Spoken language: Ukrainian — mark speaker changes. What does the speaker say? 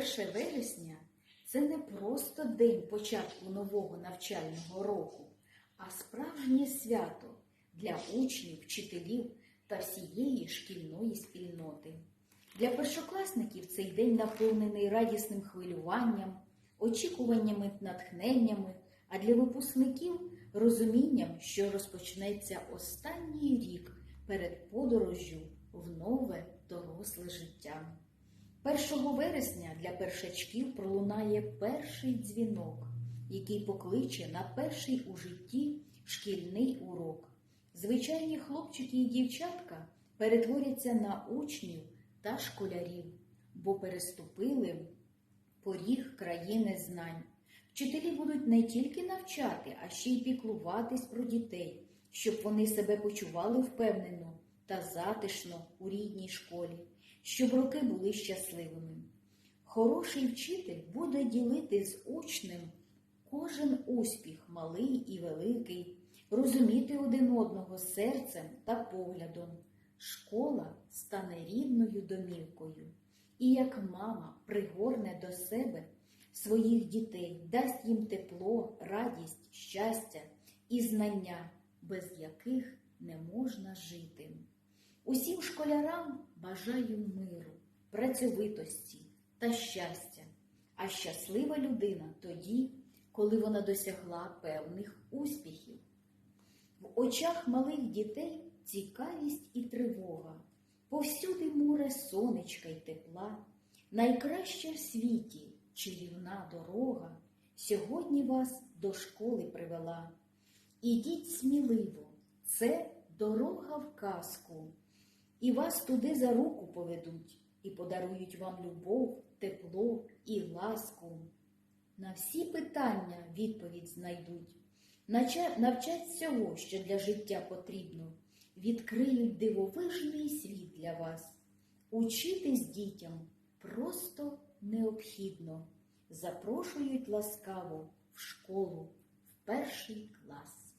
Speaker 1: 1 вересня це не просто день початку нового навчального року, а справжнє свято для учнів, вчителів та всієї шкільної спільноти. Для першокласників цей день наповнений радісним хвилюванням, очікуваннями, натхненнями, а для випускників розумінням, що розпочнеться останній рік перед подорожжю в нове доросле життя. 1 вересня для першачків пролунає перший дзвінок, який покличе на перший у житті шкільний урок. Звичайні хлопчики і дівчатка перетворяться на учнів та школярів, бо переступили поріг країни знань. Вчителі будуть не тільки навчати, а ще й піклуватись про дітей, щоб вони себе почували впевнено та затишно у рідній школі, щоб роки були щасливими. Хороший вчитель буде ділити з учнем кожен успіх, малий і великий, розуміти один одного серцем та поглядом. Школа стане рідною домівкою, і як мама пригорне до себе своїх дітей, дасть їм тепло, радість, щастя і знання, без яких не можна жити. Усім школярам бажаю миру, працьовитості та щастя, а щаслива людина тоді, коли вона досягла певних успіхів. В очах малих дітей цікавість і тривога, повсюди море сонечка й тепла, найкраща в світі чарівна дорога. Сьогодні вас до школи привела. Ідіть сміливо, це дорога в казку, і вас туди за руку поведуть, і подарують вам любов, тепло і ласку. На всі питання відповідь знайдуть. Навчать всього, що для життя потрібно, відкриють дивовижний світ для вас. Учитись дітям просто необхідно. Запрошують ласкаво в школу, в перший клас.